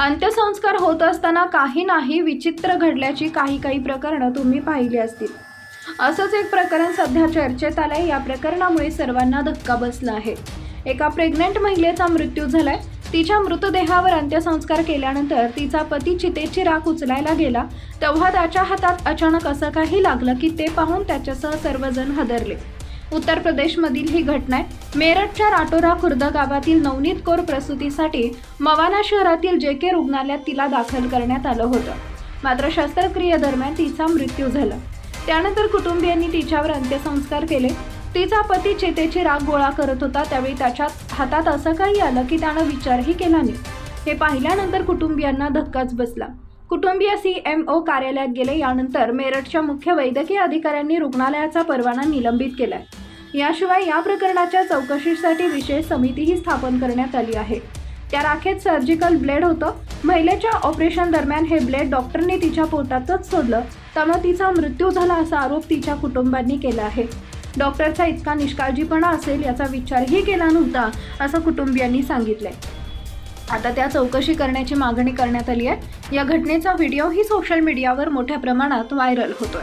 अंत्यसंस्कार होत असताना काही नाही विचित्र घडल्याची काही काही प्रकरणं तुम्ही पाहिली असतील. असंच एक प्रकरण सध्या चर्चेत आलं आहे या प्रकरणामुळे सर्वांना धक्का बसला आहे. एका प्रेग्नंट महिलेचा मृत्यू झालाय. तिच्या मृतदेहावर अंत्यसंस्कार केल्यानंतर तिचा पती चितेची राख उचलायला गेला. तेव्हा त्याच्या हातात अचानक असं काही लागलं की ते पाहून त्याच्यासह सर्वजण हदरले. उत्तर प्रदेशमधील ही घटना आहे. मेरठच्या राटोरा खुर्द गावातील नवनीत कोर प्रसूतीसाठी मवाना शहरातील जे के रुग्णालयात तिला दाखल करण्यात आलं होतं. मात्र शस्त्रक्रियेदरम्यान तिचा मृत्यू झाला. त्यानंतर कुटुंबियांनी तिच्यावर अंत्यसंस्कार केले. तिचा पती चेतेची राग गोळा करत होता त्यावेळी त्याच्या हातात असं काही आलं की त्यानं विचारही केला नाही. हे पाहिल्यानंतर कुटुंबियांना धक्काच बसला. कुटुंबीय सी एम ओ कार्यालयात गेले. यानंतर मेरठच्या मुख्य वैद्यकीय अधिकाऱ्यांनी रुग्णालयाचा परवाना निलंबित केलाय. याशिवाय या प्रकरणाच्या चौकशीसाठी विशेष समितीही स्थापन करण्यात आली आहे. त्या राखेत सर्जिकल ब्लेड होतं. महिलेच्या ऑपरेशन दरम्यान हे ब्लेड डॉक्टरने तिच्या पोटातच सोडलं. त्यामुळे तिचा मृत्यू झाला असा आरोप तिच्या कुटुंबांनी केला आहे. डॉक्टरचा इतका निष्काळजीपणा असेल याचा विचारही केला नव्हता असं कुटुंबियांनी सांगितलंय. आता त्या चौकशी करण्याची मागणी करण्यात आली आहे. या घटनेचा व्हिडिओही सोशल मीडियावर मोठ्या प्रमाणात व्हायरल होतोय.